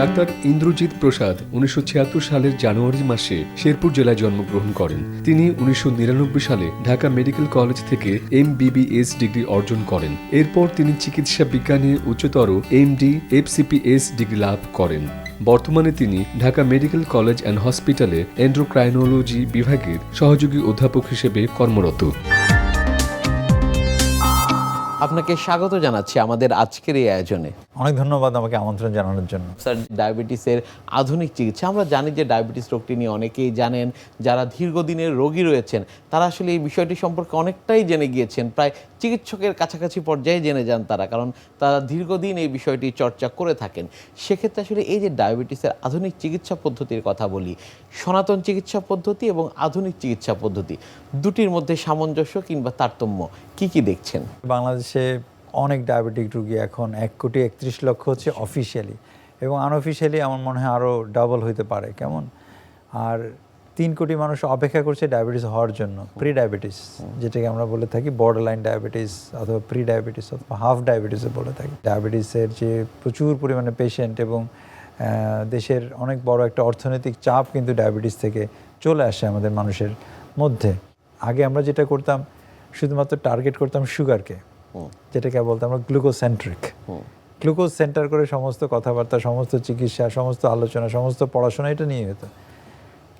Doctor Indrajit প্রসাদ উনিশশো ছিয়াত্তর সালের জানুয়ারি মাসে শেরপুর জেলায় জন্মগ্রহণ করেন। তিনি উনিশশো নিরানব্বই সালে ঢাকা মেডিকেল কলেজ থেকে এম ডিগ্রি অর্জন করেন। এরপর তিনি চিকিৎসা বিজ্ঞানে উচ্চতর এমডি, এফসিপিএস ডিগ্রি লাভ করেন। বর্তমানে তিনি ঢাকা মেডিকেল কলেজ অ্যান্ড হসপিটালে এন্ড্রোক্রাইনোলজি বিভাগের সহযোগী অধ্যাপক হিসেবে কর্মরত। আপনাকে স্বাগত জানাচ্ছি আমাদের আজকের এই আয়োজনে। অনেক ধন্যবাদ আমাকে আমন্ত্রণ জানানোর জন্য। স্যার ডায়াবেটিসের আধুনিক চিকিৎসা আমরা জানি যে ডায়াবেটিস রোগটি নিয়ে অনেকেই জানেন যারা দীর্ঘদিনের রোগী রয়েছেন তারা আসলে এই বিষয়টি সম্পর্কে অনেকটাই জেনে গিয়েছেন প্রায় চিকিৎসকের কাছাকাছি পর্যায়ে জেনে যান তারা কারণ তারা দীর্ঘদিন এই বিষয়টি চর্চা করে থাকেন। সেক্ষেত্রে আসলে এই যে ডায়াবেটিসের আধুনিক চিকিৎসা পদ্ধতির কথা বলি সনাতন চিকিৎসা পদ্ধতি এবং আধুনিক চিকিৎসা পদ্ধতি দুটির মধ্যে সামঞ্জস্য কিংবা তারতম্য কি কি দেখছেন? বাংলাদেশে অনেক ডায়াবেটিক রুগী এখন এক কোটি একত্রিশ লক্ষ হচ্ছে অফিসিয়ালি এবং আনঅফিসিয়ালি আমার মনে হয় আরও ডাবল হইতে পারে কেমন? আর তিন কোটি মানুষ অপেক্ষা করছে ডায়াবেটিস হওয়ার জন্য প্রি ডায়াবেটিস যেটাকে আমরা বলে থাকি বর্ডার লাইন ডায়াবেটিস অথবা প্রি ডায়াবেটিস অথবা হাফ ডায়াবেটিসও বলে থাকি। ডায়াবেটিসের যে প্রচুর পরিমাণে পেশেন্ট এবং দেশের অনেক বড় একটা অর্থনৈতিক চাপ কিন্তু ডায়াবেটিস থেকে চলে আসে আমাদের মানুষের মধ্যে। আগে আমরা যেটা করতাম শুধুমাত্র টার্গেট করতাম সুগারকে যেটাকে বলতে আমরা গ্লুকোসেন্ট্রিক গ্লুকোজ সেন্টার করে সমস্ত কথাবার্তা সমস্ত চিকিৎসা সমস্ত আলোচনা সমস্ত পড়াশোনা এটা নিয়ে হতো।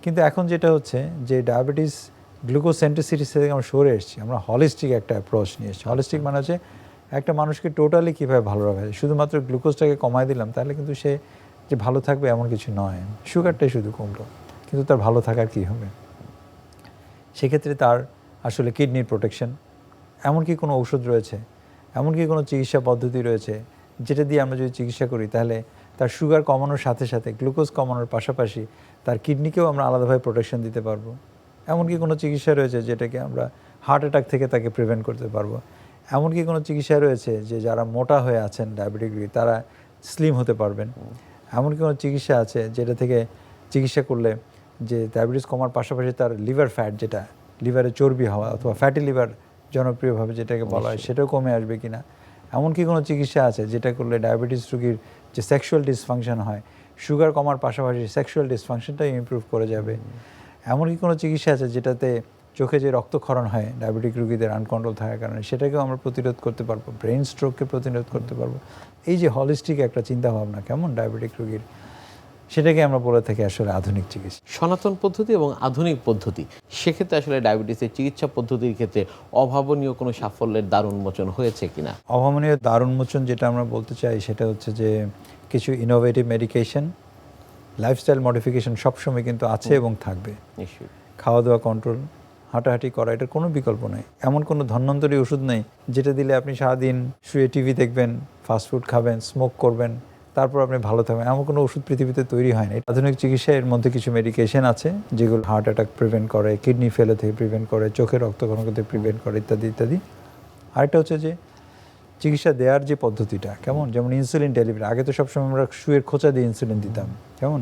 কিন্তু এখন যেটা হচ্ছে যে ডায়াবেটিস গ্লুকোসেন্ট্রিসিটি থেকে আমরা সরে এসেছি আমরা হলিস্টিক একটা অ্যাপ্রোচ নিয়ে এসেছি। হলিস্টিক মানে হচ্ছে একটা মানুষকে টোটালি কীভাবে ভালো রাখা যায়? শুধুমাত্র গ্লুকোজটাকে কমায় দিলাম তাহলে কিন্তু সে যে ভালো থাকবে এমন কিছু নয়। সুগারটাই শুধু কমলো কিন্তু তার ভালো থাকার কী হবে? সেক্ষেত্রে তার আসলে কিডনির প্রোটেকশন এমনকি কোনো ঔষধ রয়েছে, এমনকি কোনো চিকিৎসা পদ্ধতি রয়েছে, যেটা দিয়ে আমরা যদি চিকিৎসা করি, তাহলে তার সুগার কমানোর সাথে সাথে গ্লুকোজ কমানোর পাশাপাশি তার কিডনিকেও আমরা আলাদাভাবে প্রোটেকশন দিতে পারব। এমনকি কোনো চিকিৎসা রয়েছে যেটাকে আমরা হার্ট অ্যাটাক থেকে তাকে প্রিভেন্ট করতে পারব। এমনকি কোনো চিকিৎসা রয়েছে যে যারা মোটা হয়ে আছেন ডায়াবেটিক তারা স্লিম হতে পারবেন। এমনকি কোনো চিকিৎসা আছে যেটা থেকে চিকিৎসা করলে যে ডায়াবেটিস কমার পাশাপাশি তার লিভার ফ্যাট যেটা লিভারে চর্বি হওয়া অথবা ফ্যাটি লিভার জনপ্রিয়ভাবে যেটাকে বলা হয় সেটাও কমে আসবে কি কিনা? এমনকি কোনো চিকিৎসা আছে যেটা করলে ডায়াবেটিস রোগীর যে সেক্সুয়াল ডিসফাংশন হয় সুগার কমার পাশাপাশি সেক্সুয়াল ডিসফাংশনটাও ইমপ্রুভ করে যাবে। এমনকি কোনো চিকিৎসা আছে যেটাতে চোখে যে রক্তক্ষরণ হয় ডায়াবেটিক রোগীদের আনকন্ট্রোল থাকার কারণে সেটাকেও আমরা প্রতিরোধ করতে পারব ব্রেন স্ট্রোককে প্রতিরোধ করতে পারব। এই যে হলিস্টিক একটা চিন্তাভাবনা কেমন ডায়াবেটিক রোগীর সেটাকে আমরা বলে থাকি আসলে আধুনিক চিকিৎসা। সনাতন পদ্ধতি এবং আধুনিক পদ্ধতি সেক্ষেত্রে আসলে ডায়াবেটিসের চিকিৎসা পদ্ধতির ক্ষেত্রে অভাবনীয় কোনো সাফল্যের দ্বার উন্মোচন হয়েছে কিনা? অভাবনীয় দারুণমোচন যেটা আমরা বলতে চাই সেটা হচ্ছে যে কিছু ইনোভেটিভ মেডিকেশন লাইফস্টাইল মডিফিকেশন সবসময় কিন্তু আছে এবং থাকবে। নিশ্চয়ই। খাওয়া দাওয়া কন্ট্রোল হাঁটাহাঁটি করা এটার কোনো বিকল্প নেই। এমন কোনো ধন্বন্তরী ওষুধ নেই যেটা দিলে আপনি সারাদিন শুয়ে টিভি দেখবেন ফাস্টফুড খাবেন স্মোক করবেন তারপর আপনি ভালো থাকবেন। এমন কোনো ওষুধ পৃথিবীতে তৈরি হয় না আধুনিক চিকিৎসা এর মধ্যে কিছু মেডিকেশন আছে, যেগুলো হার্ট অ্যাটাক প্রিভেন্ট করে কিডনি ফেলে থেকে প্রিভেন্ট করে, চোখের রক্তক্ষরণ থেকে প্রিভেন্ট করে, ইত্যাদি ইত্যাদি। আরেকটা হচ্ছে যে, চিকিৎসা দেওয়ার যে পদ্ধতিটা, কেমন? যেমন ইনসুলিন ডেলিভারি আগে তো সবসময় আমরা শুয়ের খোঁচা দিয়ে ইনসুলিন দিতাম, কেমন?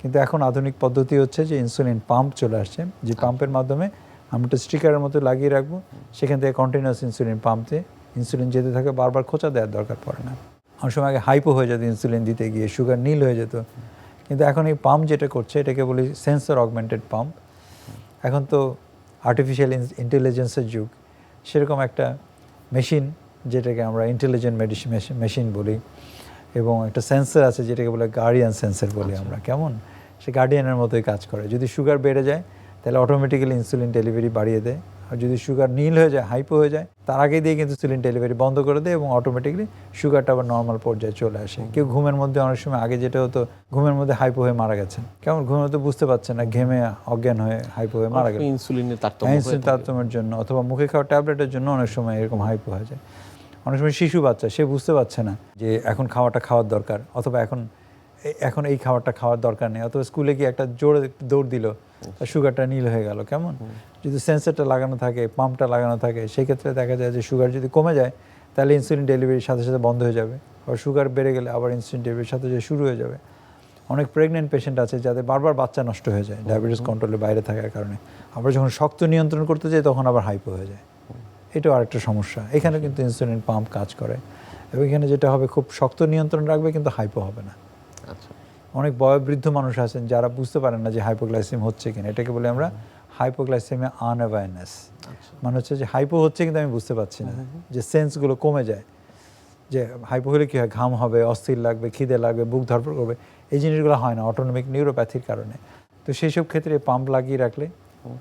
কিন্তু এখন আধুনিক পদ্ধতি হচ্ছে যে ইনসুলিন পাম্প চলে আসছে, যে পাম্পের মাধ্যমে আমরা একটা স্টিকারের মতো লাগিয়ে রাখব, সেখান থেকে কন্টিনিউয়াস ইনসুলিন পাম্পতে ইনসুলিন যেতে থাকে, বারবার খোঁচা দেওয়ার দরকার পড়ে না। অনেক সময় আগে হাইপো হয়ে যেত ইনসুলিন দিতে গিয়ে সুগার নীল হয়ে যেত। কিন্তু এখন এই পাম্প যেটা করছে এটাকে বলি সেন্সর অগমেন্টেড পাম্প এখন তো আর্টিফিশিয়াল ইন্টেলিজেন্সের যুগ। সেরকম একটা মেশিন যেটাকে আমরা ইন্টেলিজেন্ট মেডিসিন মেশিন বলি। এবং একটা সেন্সর আছে যেটাকে বলে গার্ডিয়ান সেন্সর বলি আমরা। কেমন? সে গার্ডিয়ানের মতোই কাজ করে। যদি সুগার বেড়ে যায় তাহলে অটোমেটিক্যালি ইনসুলিন ডেলিভারি বাড়িয়ে দেয়। আর যদি সুগার নীল হয়ে যায় হাইপো হয়ে যায় তার আগে দিয়ে কিন্তু ইনসুলিন ডেলিভারি বন্ধ করে দেয় এবং অটোমেটিকলি সুগারটা আবার নর্মাল পর্যায়ে চলে আসে। কেউ ঘুমের মধ্যে অনেক সময় আগে যেটা হতো ঘুমের মধ্যে হাইপো হয়ে মারা গেছেন। কেমন? ঘুমের মধ্যে বুঝতে পারছে না ঘেমে অজ্ঞান হয়ে হাইপো হয়ে মারা গেছে ইনসুলিনের তারতম্য ইনসুলিন তারতম্যের জন্য অথবা মুখে খাওয়া ট্যাবলেটের জন্য অনেক সময় এরকম হাইপো হয়ে যায়। অনেক সময় শিশু বাচ্চা সে বুঝতে পারছে না যে এখন খাওয়াটা খাওয়ার দরকার অথবা এখন এখন এই খাবারটা খাওয়ার দরকার নেই। অথবা স্কুলে গিয়ে একটা জোরে দৌড় দিল সুগারটা নীল হয়ে গেল কেমন? যদি সেন্সারটা লাগানো থাকে পাম্পটা লাগানো থাকে সেই ক্ষেত্রে দেখা যায় যে সুগার যদি কমে যায় তাহলে ইনসুলিন ডেলিভারির সাথে সাথে বন্ধ হয়ে যাবে। আবার সুগার বেড়ে গেলে আবার ইনসুলিন ডেলিভারির সাথে সাথে শুরু হয়ে যাবে। অনেক প্রেগনেন্ট পেশেন্ট আছে যাদের বারবার বাচ্চা নষ্ট হয়ে যায় ডায়াবেটিস কন্ট্রোলের বাইরে থাকার কারণে। আবার যখন শক্ত নিয়ন্ত্রণ করতে যাই তখন আবার হাইপো হয়ে যায়। এটাও আরেকটা সমস্যা। এখানে কিন্তু ইনসুলিন পাম্প কাজ করে। এবং এখানে যেটা হবে খুব শক্ত নিয়ন্ত্রণ রাখবে কিন্তু হাইপো হবে না। অনেক বয়োবৃদ্ধ মানুষ আছেন যারা বুঝতে পারেন না যে হাইপোগ্লাইসিম হচ্ছে কিনা। এটাকে বলে আমরা হাইপোগ্লাইসিমিয়া আনঅ্যাওয়ারনেস মানে হচ্ছে যে হাইপো হচ্ছে কিন্তু আমি বুঝতে পারছি না যে সেন্সগুলো কমে যায়। যে হাইপো হলে কী হয়? ঘাম হবে অস্থির লাগবে খিদে লাগবে বুক ধরপড় করবে। এই জিনিসগুলো হয় না অটোনমিক নিউরোপ্যাথির কারণে। তো সেই সব ক্ষেত্রে পাম্প লাগিয়ে রাখলে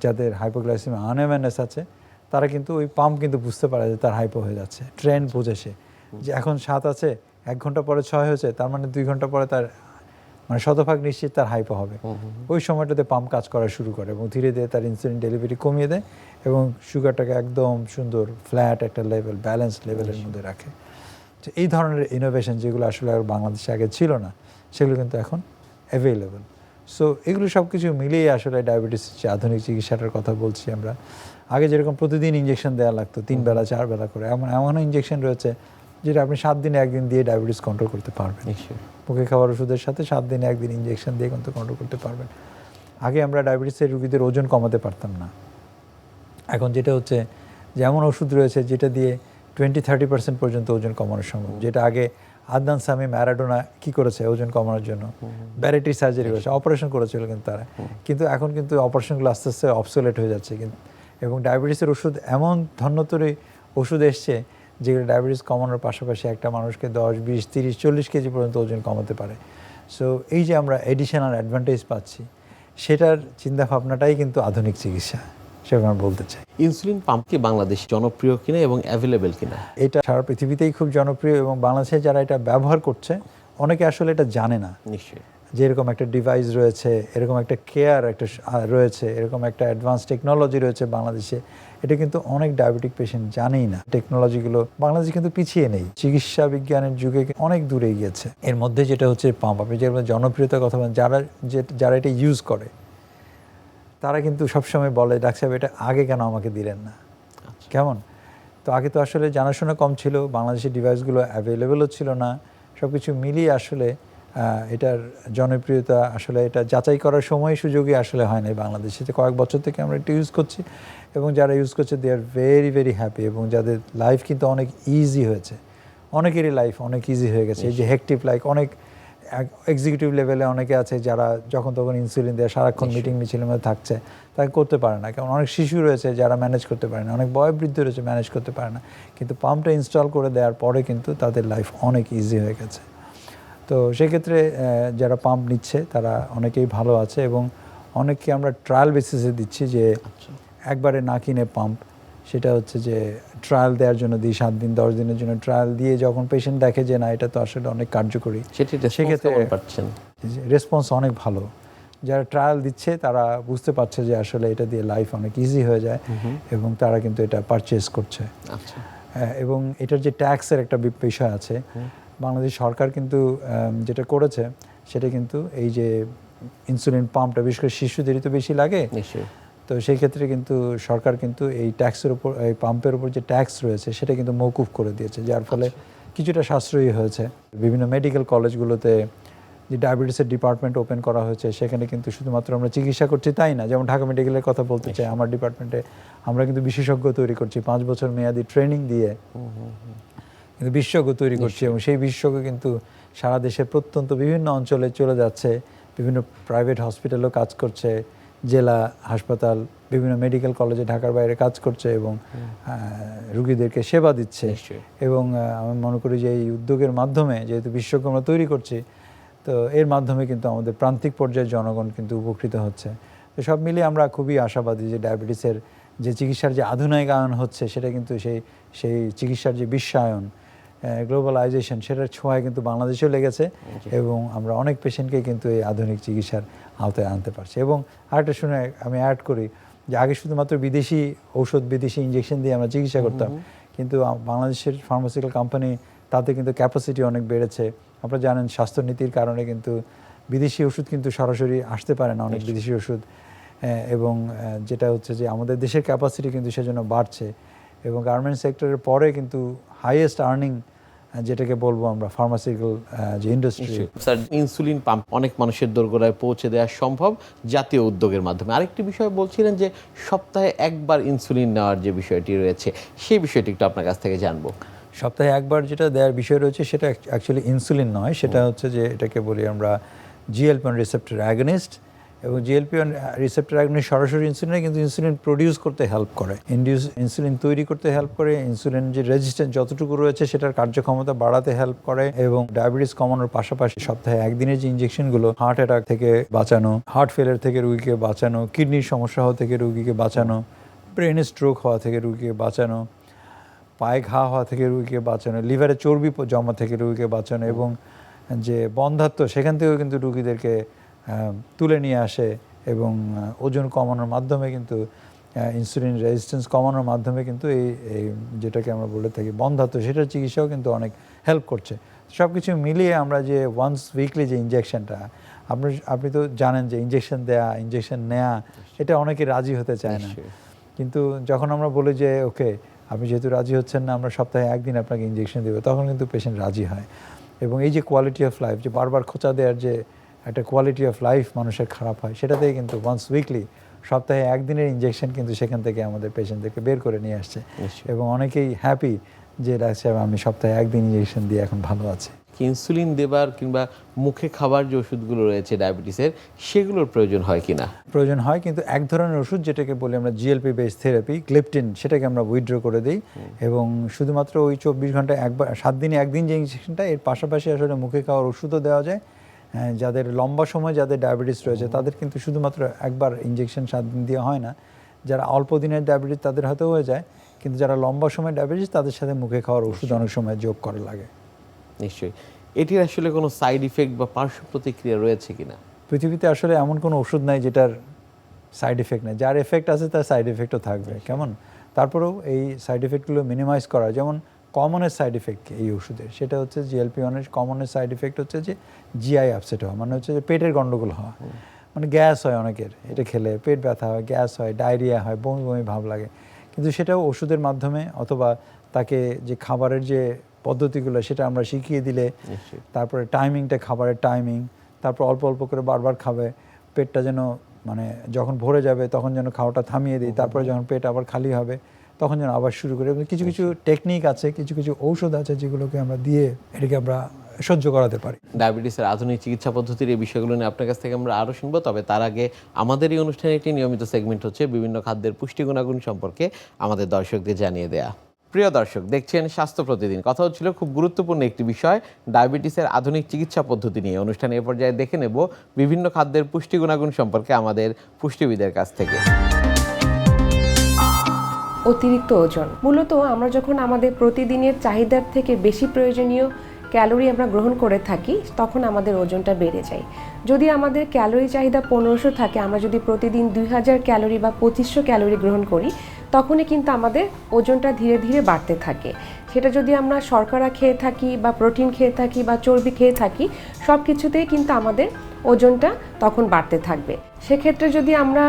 যাদের হাইপোগ্লাইসিমিয়া আনঅ্যাওয়ারনেস আছে তারা কিন্তু ওই পাম্প কিন্তু বুঝতে পারে যে তার হাইপো হয়ে যাচ্ছে। ট্রেন বোঝে সে। যে এখন সাত আছে এক ঘণ্টা পরে ছয় হয়েছে তার মানে দুই ঘণ্টা পরে তার মানে শতভাগ নিশ্চিত তার হাইপো হবে। ওই সময়টাতে পাম্প কাজ করা শুরু করে এবং ধীরে ধীরে তার ইনসুলিন ডেলিভারি কমিয়ে দেয় এবং সুগারটাকে একদম সুন্দর ফ্ল্যাট একটা লেভেল ব্যালেন্স লেভেলের মধ্যে রাখে। তো এই ধরনের ইনোভেশন যেগুলো আসলে আর বাংলাদেশে আগে ছিল না সেগুলো কিন্তু এখন অ্যাভেলেবল সো এগুলো সব কিছু মিলিয়ে আসলে ডায়াবেটিস যে আধুনিক চিকিৎসাটার কথা বলছি আমরা। আগে যেরকম প্রতিদিন ইঞ্জেকশন দেওয়া লাগতো তিন বেলা চার বেলা করে এমন এমনও ইঞ্জেকশন রয়েছে যেটা আপনি সাত দিনে একদিন দিয়ে ডায়াবেটিস কন্ট্রোল করতে পারবেন। মুখে খাওয়ার ওষুধের সাথে সাত দিনে একদিন ইঞ্জেকশন দিয়ে কিন্তু কন্ট্রোল করতে পারবেন। আগে আমরা ডায়াবেটিসের রুগীদের ওজন কমাতে পারতাম না। এখন যেটা হচ্ছে যেমন ওষুধ রয়েছে যেটা দিয়ে টোয়েন্টি থার্টি পার্সেন্ট পর্যন্ত ওজন কমানো সম্ভব। যেটা আগে আদনান সামি ম্যারাডোনা কি করেছে ওজন কমানোর জন্য? ব্যারেটি সার্জারি করেছে অপারেশন করেছিল কিন্তু তারা। কিন্তু এখন কিন্তু অপারেশনগুলো আস্তে আস্তে অবসোলেট হয়ে যাচ্ছে। কিন্তু এবং ডায়াবেটিসের ওষুধ এমন ধন্যতরী ওষুধ এসছে যেগুলো ডায়াবেটিস কমানোর পাশাপাশি একটা মানুষকে দশ বিশ তিরিশ চল্লিশ কেজি পর্যন্ত ওজন কমাতে পারে। সো এই যে আমরা এডিশনাল অ্যাডভান্টেজ পাচ্ছি সেটার চিন্তা ভাবনাটাই কিন্তু আধুনিক চিকিৎসা সেটা আমরা বলতে চাই। ইনসুলিন পাম্প কি বাংলাদেশ জনপ্রিয় কিনা এবং অ্যাভেলেবেল কিনা? এটা সারা পৃথিবীতেই খুব জনপ্রিয় এবং বাংলাদেশে যারা এটা ব্যবহার করছে অনেকে আসলে এটা জানে না। নিশ্চয়ই। যে এরকম একটা ডিভাইস রয়েছে এরকম একটা কেয়ার একটা রয়েছে এরকম একটা অ্যাডভান্স টেকনোলজি রয়েছে বাংলাদেশে এটা কিন্তু অনেক ডায়াবেটিক পেশেন্ট জানেই না। টেকনোলজিগুলো বাংলাদেশে কিন্তু পিছিয়ে নেই। চিকিৎসা বিজ্ঞানের যুগে অনেক দূরে গিয়েছে এর মধ্যে যেটা হচ্ছে পাম্প আপনি যেগুলো জনপ্রিয়তার কথা বলেন যারা যে যারা এটা ইউজ করে তারা কিন্তু সবসময় বলে ডাক্তার সাহেব এটা আগে কেন আমাকে দিলেন না? কেমন? তো আগে তো আসলে জানাশোনা কম ছিল বাংলাদেশের ডিভাইসগুলো অ্যাভেলেবেলও ছিল না। সব কিছু মিলিয়ে আসলে এটার জনপ্রিয়তা আসলে এটা যাচাই করার সময় সুযোগই আসলে হয় নাই বাংলাদেশে। তো কয়েক বছর থেকে আমরা এটা ইউজ করছি এবং যারা ইউজ করছে they are very very happy এবং যাদের লাইফ কিন্তু অনেক ইজি হয়েছে। অনেকেরই লাইফ অনেক ইজি হয়ে গেছে। এই যে হেকটিভ লাইক অনেক এক্সিকিউটিভ লেভেলে অনেকে আছে যারা যখন তখন ইনসুলিন দেয় সারাক্ষণ মিটিং মিছিলের মধ্যে থাকছে তাকে করতে পারে না। কারণ অনেক শিশু রয়েছে যারা ম্যানেজ করতে পারে না। অনেক বয়োবৃদ্ধ রয়েছে ম্যানেজ করতে পারে না। কিন্তু পাম্পটা ইনস্টল করে দেওয়ার পরে কিন্তু তাদের লাইফ অনেক ইজি হয়ে গেছে। তো সেক্ষেত্রে যারা পাম্প নিচ্ছে তারা অনেকেই ভালো আছে এবং অনেককে আমরা ট্রায়াল বেসিসে দিচ্ছি যে একবারে না কিনে পাম্প সেটা হচ্ছে যে ট্রায়াল দেওয়ার জন্য দিই সাত দিন দশ দিনের জন্য ট্রায়াল দিয়ে যখন পেশেন্ট দেখে যে না এটা তো আসলে অনেক কার্যকরী সেক্ষেত্রে- রেসপন্স অনেক ভালো। যারা ট্রায়াল দিচ্ছে তারা বুঝতে পারছে যে আসলে এটা দিয়ে লাইফ অনেক ইজি হয়ে যায় এবং তারা কিন্তু এটা পারচেস করছে। আচ্ছা। এবং এটার যে ট্যাক্সের একটা বিষয় আছে বাংলাদেশ সরকার কিন্তু যেটা করেছে সেটা কিন্তু এই যে ইনসুলিন পাম্পটা বিশেষ করে শিশুদেরই তো বেশি লাগে। তো সেই ক্ষেত্রে কিন্তু সরকার কিন্তু এই ট্যাক্সের উপর এই পাম্পের উপর যে ট্যাক্স রয়েছে সেটা কিন্তু মৌকুফ করে দিয়েছে যার ফলে কিছুটা সাশ্রয়ী হয়েছে। বিভিন্ন মেডিকেল কলেজগুলোতে যে ডায়াবেটিসের ডিপার্টমেন্ট ওপেন করা হয়েছে সেখানে কিন্তু শুধুমাত্র আমরা চিকিৎসা করছি তাই না? যেমন ঢাকা মেডিকেলের কথা বলতে চাই আমার ডিপার্টমেন্টে আমরা কিন্তু বিশেষজ্ঞ তৈরি করছি। পাঁচ বছর মেয়াদি ট্রেনিং দিয়ে কিন্তু বিশেষজ্ঞ তৈরি করছি এবং সেই বিশেষজ্ঞ কিন্তু সারা দেশের প্রত্যন্ত বিভিন্ন অঞ্চলে চলে যাচ্ছে বিভিন্ন প্রাইভেট হসপিটালও কাজ করছে জেলা হাসপাতাল বিভিন্ন মেডিকেল কলেজে ঢাকার বাইরে কাজ করছে এবং রুগীদেরকে সেবা দিচ্ছে। এবং আমি মনে করি যে এই উদ্যোগের মাধ্যমে যেহেতু বিশেষজ্ঞ আমরা তৈরি করছি তো এর মাধ্যমে কিন্তু আমাদের প্রান্তিক পর্যায়ের জনগণ কিন্তু উপকৃত হচ্ছে। তো সব মিলিয়ে আমরা খুবই আশাবাদী যে ডায়াবেটিসের যে চিকিৎসার যে আধুনিকায়ন হচ্ছে সেটা কিন্তু সেই সেই চিকিৎসার যে বিশ্বায়ন গ্লোবালাইজেশন সেটার ছোঁয়ায় কিন্তু বাংলাদেশেও লেগেছে এবং আমরা অনেক পেশেন্টকে কিন্তু এই আধুনিক চিকিৎসার আওতায় আনতে পারছি। এবং আরেকটা শুনে আমি অ্যাড করি যে আগে শুধুমাত্র বিদেশি ঔষধ বিদেশি ইঞ্জেকশন দিয়ে আমরা চিকিৎসা করতাম কিন্তু বাংলাদেশের ফার্মাসিক্যাল কোম্পানি তাতে কিন্তু ক্যাপাসিটি অনেক বেড়েছে। আপনারা জানেন স্বাস্থ্যনীতির কারণে কিন্তু বিদেশি ওষুধ কিন্তু সরাসরি আসতে পারে না অনেক বিদেশি ওষুধ। এবং যেটা হচ্ছে যে আমাদের দেশের ক্যাপাসিটি কিন্তু সেজন্য বাড়ছে। এবং গার্মেন্টস সেক্টরের পরে কিন্তু হাইয়েস্ট আর্নিং যেটাকে বলব আমরা ফার্মাসিউটিক্যাল যে ইন্ডাস্ট্রি স্যার ইনসুলিন পাম্প অনেক মানুষের দোরগোড়ায় পৌঁছে দেওয়া সম্ভব জাতীয় উদ্যোগের মাধ্যমে। আরেকটি বিষয় বলছিলেন যে সপ্তাহে একবার ইনসুলিন নেওয়ার যে বিষয়টি রয়েছে সেই বিষয়টি একটু আপনার কাছ থেকে জানব। সপ্তাহে একবার যেটা দেওয়ার বিষয় রয়েছে সেটা অ্যাকচুয়ালি ইনসুলিন নয় সেটা হচ্ছে যে এটাকে বলি আমরা জিএলপি রিসেপ্টর অ্যাগনিস্ট এবং জিএলপি রিসেপ্টর অ্যাগনিস্ট সরাসরি ইনসুলিনে কিন্তু ইনসুলিন প্রডিউস করতে হেল্প করে। ইন্ডিউস ইনসুলিন তৈরি করতে হেল্প করে ইনসুলিন যে রেজিস্ট্যান্স যতটুকু রয়েছে সেটার কার্যক্ষমতা বাড়াতে হেল্প করে, এবং ডায়াবেটিস কমানোর পাশাপাশি সপ্তাহে একদিনের যে ইঞ্জেকশনগুলো হার্ট অ্যাটাক থেকে বাঁচানো হার্ট ফেলের থেকে রুগীকে বাঁচানো কিডনির সমস্যা হওয়া থেকে রুগীকে বাঁচানো ব্রেন স্ট্রোক হওয়া থেকে রুগীকে বাঁচানো, পায়ে ঘা হওয়া থেকে রুগীকে বাঁচানো লিভারে চর্বি জমা থেকে রুগীকে বাঁচানো, এবং যে বন্ধাত্ম, সেখান থেকেও কিন্তু রুগীদেরকে তুলে নিয়ে আসে এবং ওজন কমানোর মাধ্যমে কিন্তু ইনসুলিন রেজিস্ট্যান্স কমানোর মাধ্যমে কিন্তু এই এই যেটাকে আমরা বলে থাকি বন্ধাত্ম সেটার চিকিৎসাও কিন্তু অনেক হেল্প করছে। সব কিছু মিলিয়ে আমরা যে ওয়ান্স উইকলি যে ইঞ্জেকশনটা আপনি আপনি তো জানেন যে ইঞ্জেকশন দেয়া ইঞ্জেকশন নেয়া এটা অনেকে রাজি হতে চায় না। কিন্তু যখন আমরা বলি যে ওকে আপনি যেহেতু রাজি হচ্ছেন না আমরা সপ্তাহে একদিন আপনাকে ইঞ্জেকশন দেবো তখন কিন্তু পেশেন্ট রাজি হয়। এবং এই যে কোয়ালিটি অফ লাইফ যে বারবার খোঁচা দেওয়ার যে একটা কোয়ালিটি অফ লাইফ মানুষের খারাপ হয় সেটাতেই কিন্তু ওয়ান্স উইকলি সপ্তাহে একদিনের ইঞ্জেকশন কিন্তু সেখান থেকে আমাদের পেশেন্টদেরকে বের করে নিয়ে আসছে। এবং অনেকেই হ্যাপি যে ডাক্তার সাহেব আমি সপ্তাহে একদিন ইঞ্জেকশন দিয়ে এখন ভালো আছে। ইনসুলিন দেবার কিংবা মুখে খাবার যে ওষুধগুলো রয়েছে ডায়াবেটিসের সেগুলোর প্রয়োজন হয় কি না প্রয়োজন হয় কিন্তু এক ধরনের ওষুধ যেটাকে বলি আমরা জিএলপি বেস থেরাপি গ্লিপটিন সেটাকে আমরা উইথড্র করে দিই। এবং শুধুমাত্র ওই চব্বিশ ঘন্টায় একবার সাত দিনে একদিন যে ইঞ্জেকশনটা এর পাশাপাশি আসলে মুখে খাওয়ার ওষুধও দেওয়া যায়। যাদের লম্বা সময় যাদের ডায়াবেটিস রয়েছে তাদের কিন্তু শুধুমাত্র একবার ইঞ্জেকশন সাত দিন দিয়ে হয় না। যারা অল্প দিনের ডায়াবেটিস তাদের হয়তো হয়ে যায়। কিন্তু যারা লম্বা সময় ডায়াবেটিস তাদের সাথে মুখে খাওয়ার ওষুধ অনেক সময় যোগ করা লাগে। নিশ্চয়ই। এটির আসলে কোনো সাইড ইফেক্ট বা পার্শ্ব প্রতিক্রিয়া রয়েছে কিনা? পৃথিবীতে আসলে এমন কোনো ওষুধ নাই যেটার সাইড এফেক্ট নেই। যার এফেক্ট আছে তার সাইড এফেক্টও থাকবে। কেমন? তারপরেও এই সাইড এফেক্টগুলো মিনিমাইজ করা। যেমন কমনের সাইড এফেক্ট এই ওষুধের সেটা হচ্ছে জিএলপি ওয়ানের কমনের সাইড এফেক্ট হচ্ছে যে জিআই আপসেট হওয়া মানে হচ্ছে যে পেটের গন্ডগোল হওয়া। মানে গ্যাস হয় অনেকের এটা খেলে পেট ব্যথা হয় গ্যাস হয় ডায়রিয়া হয় বমি বমি ভাব লাগে। কিন্তু সেটাও ওষুধের মাধ্যমে অথবা তাকে যে খাবারের যে পদ্ধতিগুলো সেটা আমরা শিখিয়ে দিলে তারপরে টাইমিংটা খাবারের টাইমিং তারপর অল্প অল্প করে বারবার খাবে পেটটা যেন মানে যখন ভরে যাবে তখন যেন খাওয়াটা থামিয়ে দিই তারপরে যখন পেট আবার খালি হবে তখন যেন আবার শুরু করে। এবং কিছু কিছু টেকনিক আছে কিছু কিছু ঔষধ আছে যেগুলোকে আমরা দিয়ে এটাকে আমরা সহ্য করাতে পারি। ডায়াবেটিসের আধুনিক চিকিৎসা পদ্ধতির এই বিষয়গুলো নিয়ে আপনার কাছ থেকে আমরা আরও শুনব। তবে তার আগে আমাদের এই অনুষ্ঠানে একটি নিয়মিত সেগমেন্ট হচ্ছে বিভিন্ন খাদ্যের পুষ্টি গুণাগুণ সম্পর্কে আমাদের দর্শকদের জানিয়ে দেয়া। প্রিয় দর্শক দেখছেন স্বাস্থ্য প্রতিদিন। কথা হচ্ছিল খুব গুরুত্বপূর্ণ একটি বিষয় ডায়াবেটিসের আধুনিক চিকিৎসা পদ্ধতি নিয়ে। অনুষ্ঠানে এ পর্যায়ে দেখে নেব বিভিন্ন খাদ্যের পুষ্টি গুণাগুণ সম্পর্কে আমাদের পুষ্টিবিদের কাছ থেকে। অতিরিক্ত ওজন। মূলত আমরা যখন আমাদের প্রতিদিনের চাহিদার থেকে বেশি প্রয়োজনীয় ক্যালোরি আমরা গ্রহণ করে থাকি, তখন আমাদের ওজনটা বেড়ে যায়। যদি আমাদের ক্যালোরি চাহিদা পনেরোশো থাকে, আমরা যদি প্রতিদিন দুই হাজার ক্যালোরি বা পঁচিশশো ক্যালোরি গ্রহণ করি, তখনই কিন্তু আমাদের ওজনটা ধীরে ধীরে বাড়তে থাকে। সেটা যদি আমরা শর্করা খেয়ে থাকি বা প্রোটিন খেয়ে থাকি বা চর্বি খেয়ে থাকি সব কিছুতেই কিন্তু আমাদের ওজনটা তখন বাড়তে থাকবে। সেক্ষেত্রে যদি আমরা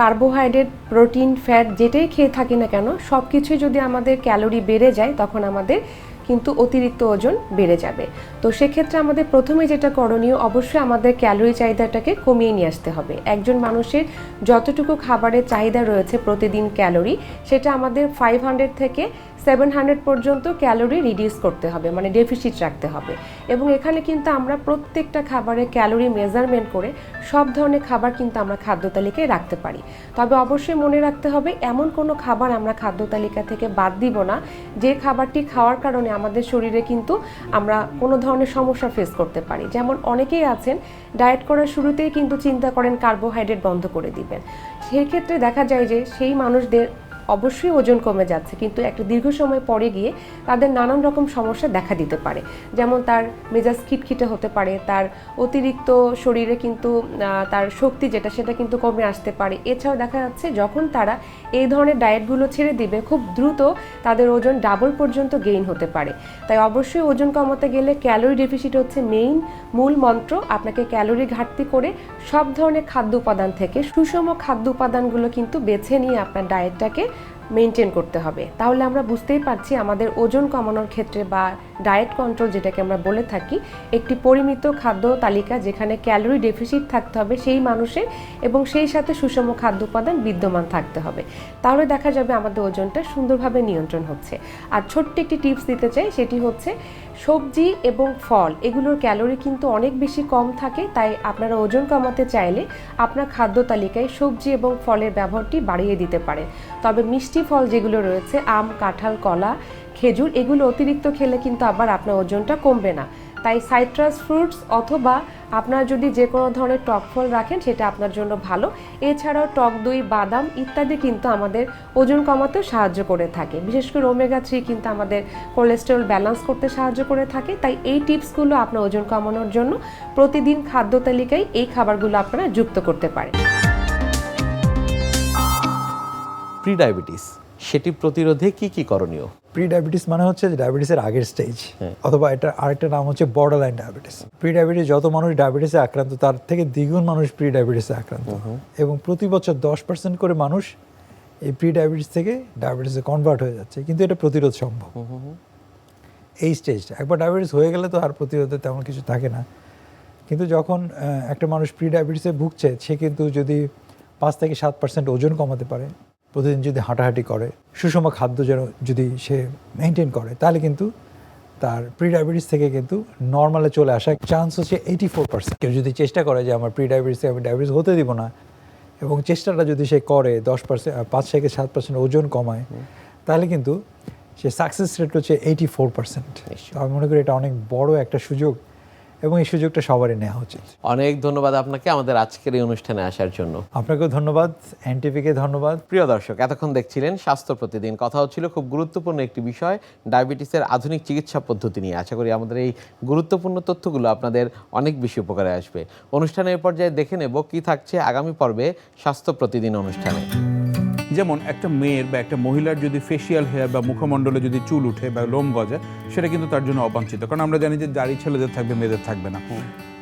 কার্বোহাইড্রেট, প্রোটিন, ফ্যাট যেটাই খেয়ে থাকি না কেন সব কিছুই যদি আমাদের ক্যালোরি বেড়ে যায়, তখন আমাদের কিন্তু অতিরিক্ত ওজন বেড়ে যাবে। তো সেক্ষেত্রে আমাদের প্রথমে যেটা করণীয়, অবশ্যই আমাদের ক্যালোরি চাহিদাটাকে কমিয়ে নিয়ে আসতে হবে। একজন মানুষের যতটুকু খাবারের চাহিদা রয়েছে প্রতিদিন ক্যালোরি, সেটা আমাদের ফাইভ হান্ড্রেড থেকে সেভেন হান্ড্রেড পর্যন্ত ক্যালোরি রিডিউস করতে হবে মানে ডেফিসিট রাখতে হবে। এবং এখানে কিন্তু আমরা প্রত্যেকটা খাবারের ক্যালোরি মেজারমেন্ট করে সব ধরনের খাবার কিন্তু আমরা খাদ্য তালিকায় রাখতে পারি। তবে অবশ্যই মনে রাখতে হবে, এমন কোনো খাবার আমরা খাদ্য তালিকা থেকে বাদ দিব না। যে খাবারটি খাওয়ার কারণে আমাদের শরীরে কিন্তু আমরা কোনো ধরনের সমস্যা ফেস করতে পারি। যেমন অনেকেই আছেন ডায়েট করার শুরুতেই কিন্তু চিন্তা করেন কার্বোহাইড্রেট বন্ধ করে দিবেন। সেই ক্ষেত্রে দেখা যায় যে সেই মানুষদের অবশ্যই ওজন কমে যাচ্ছে, কিন্তু একটা দীর্ঘ সময় পরে গিয়ে তাদের নানান রকম সমস্যা দেখা দিতে পারে। যেমন তার মেজাজ খিটখিটে হতে পারে, তার অতিরিক্ত শরীরে কিন্তু তার শক্তি যেটা সেটা কিন্তু কমে আসতে পারে। এছাড়াও দেখা যাচ্ছে যখন তারা এই ধরনের ডায়েটগুলো ছেড়ে দিবে, খুব দ্রুত তাদের ওজন ডাবল পর্যন্ত গেইন হতে পারে। তাই অবশ্যই ওজন কমাতে গেলে ক্যালোরি ডেফিসিট হচ্ছে মেইন মূল মন্ত্র। আপনাকে ক্যালোরি ঘাটতি করে সব ধরনের খাদ্য উপাদান থেকে সুষম খাদ্য উপাদানগুলো কিন্তু বেছে নিয়ে আপনার ডায়েটটাকে মেনটেন করতে হবে। তাহলে আমরা বুঝতেই পারছি আমাদের ওজন কমানোর ক্ষেত্রে বা ডায়েট কন্ট্রোল যেটাকে আমরা বলে থাকি, একটি পরিমিত খাদ্য তালিকা যেখানে ক্যালোরি ডেফিসিট থাকতে হবে সেই মানুষের এবং সেই সাথে সুষম খাদ্য উপাদান বিদ্যমান থাকতে হবে। তাহলে দেখা যাবে আমাদের ওজনটা সুন্দরভাবে নিয়ন্ত্রণ হচ্ছে। আর ছোট্ট একটি টিপস দিতে চাই, সেটি হচ্ছে সবজি এবং ফল, এগুলোর ক্যালোরি কিন্তু অনেক বেশি কম থাকে, তাই আপনারা ওজন কমাতে চাইলে আপনার খাদ্য তালিকায় সবজি এবং ফলের ব্যবহারটি বাড়িয়ে দিতে পারে তবে মিষ্টি ফল যেগুলো রয়েছে, আম, কাঁঠাল, কলা, খেজুর, এগুলো অতিরিক্ত খেলে কিন্তু আবার আপনার ওজনটা কমবে না। তাই সাইট্রাস ফ্রুটস অথবা আপনার যদি যে কোনো ধরনের টক ফল রাখেন, সেটা আপনার জন্য ভালো। এছাড়াও টক দই, বাদাম ইত্যাদি কিন্তু আমাদের ওজন কমাতে সাহায্য করে থাকে। বিশেষ করে ওমেগা থ্রি কিন্তু আমাদের কোলেস্টেরল ব্যালেন্স করতে সাহায্য করে থাকে। তাই এই টিপসগুলো আপনার ওজন কমানোর জন্য প্রতিদিন খাদ্য তালিকায় এই খাবারগুলো আপনারা যুক্ত করতে পারেন। প্রি ডায়াবেটিস, সেটি প্রতিরোধে কি কি করণীয়? প্রি ডায়াবেটিস মানে হচ্ছে যে ডায়াবেটিসের আগের স্টেজ হ্যাঁ। অথবা এটা আরেকটা নাম হচ্ছে border line diabetes pre diabetes যত মানুষ ডায়াবেটিসে আক্রান্ত তার থেকে দ্বিগুণ মানুষ প্রি ডায়াবেটিসে আক্রান্ত। এবং প্রতি বছর দশ পার্সেন্ট করে মানুষ এই প্রি ডায়াবেটিস থেকে ডায়াবেটিসে কনভার্ট হয়ে যাচ্ছে। কিন্তু এটা প্রতিরোধ সম্ভব। এই স্টেজটা একবার ডায়াবেটিস হয়ে গেলে তো আর প্রতিরোধে তেমন কিছু থাকে না। কিন্তু যখন একটা মানুষ প্রি ডায়াবেটিসে ভুগছে সে কিন্তু যদি পাঁচ থেকে সাত পার্সেন্ট ওজন কমাতে পারে প্রতিদিন যদি হাঁটাহাঁটি করে সুষম খাদ্য যেন যদি সে মেনটেন করে তাহলে কিন্তু তার প্রি ডায়াবেটিস থেকে কিন্তু নর্মালে চলে আসার চান্স হচ্ছে এইটি ফোর পার্সেন্ট কেউ যদি চেষ্টা করে যে আমার প্রি ডায়াবেটিস থেকে আমি ডায়াবেটিস হতে দিব না এবং চেষ্টাটা যদি সে করে দশ পার্সেন্ট পাঁচ থেকে সাত পার্সেন্ট ওজন কমায় তাহলে কিন্তু সে সাকসেস রেট হচ্ছে এইটি ফোর পার্সেন্ট আমি মনে করি এটা অনেক বড় একটা সুযোগ। এবং এই সুযোগটা সবারই নেওয়া উচিত। অনেক ধন্যবাদ আপনাকে আমাদের আজকের এই অনুষ্ঠানে আসার জন্য। আপনাকেও ধন্যবাদ এনটিভিকে ধন্যবাদ। প্রিয় দর্শক এতক্ষণ দেখছিলেন স্বাস্থ্য প্রতিদিন। কথা হচ্ছিল খুব গুরুত্বপূর্ণ একটি বিষয় ডায়াবেটিসের আধুনিক চিকিৎসা পদ্ধতি নিয়ে। আশা করি আমাদের এই গুরুত্বপূর্ণ তথ্যগুলো আপনাদের অনেক বেশি উপকারে আসবে। অনুষ্ঠানের পর্যায়ে দেখে নেব কি থাকছে আগামী পর্বে স্বাস্থ্য প্রতিদিন অনুষ্ঠানে। যেমন একটা মেয়ের বা একটা মহিলার যদি ফেসিয়াল হেয়ার বা মুখমণ্ডলে যদি চুল উঠে বা লোম গজে সেটা কিন্তু তার জন্য অবাঞ্ছিত। কারণ আমরা জানি যে দাড়ি ছেলেদের থাকবে মেয়েদের থাকবে না।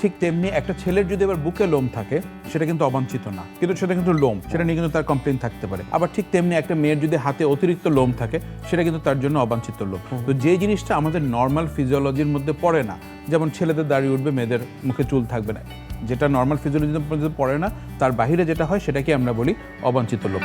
ঠিক তেমনি একটা ছেলের যদি আবার বুকে লোম থাকে সেটা কিন্তু অবাঞ্ছিত না। কিন্তু সেটা কিন্তু লোম সেটা নিয়ে কিন্তু তার কমপ্লেন থাকতে পারে। আবার ঠিক তেমনি একটা মেয়ের যদি হাতে অতিরিক্ত লোম থাকে সেটা কিন্তু তার জন্য অবাঞ্ছিত লোম। তো যে জিনিসটা আমাদের নর্মাল ফিজিওলজির মধ্যে পড়ে না যেমন ছেলেদের দাড়ি উঠবে মেয়েদের মুখে চুল থাকবে না। যেটা নর্মাল ফিজিওলজির মধ্যে পড়ে না তার বাহিরে যেটা হয় সেটাকে আমরা বলি অবাঞ্ছিত লোম।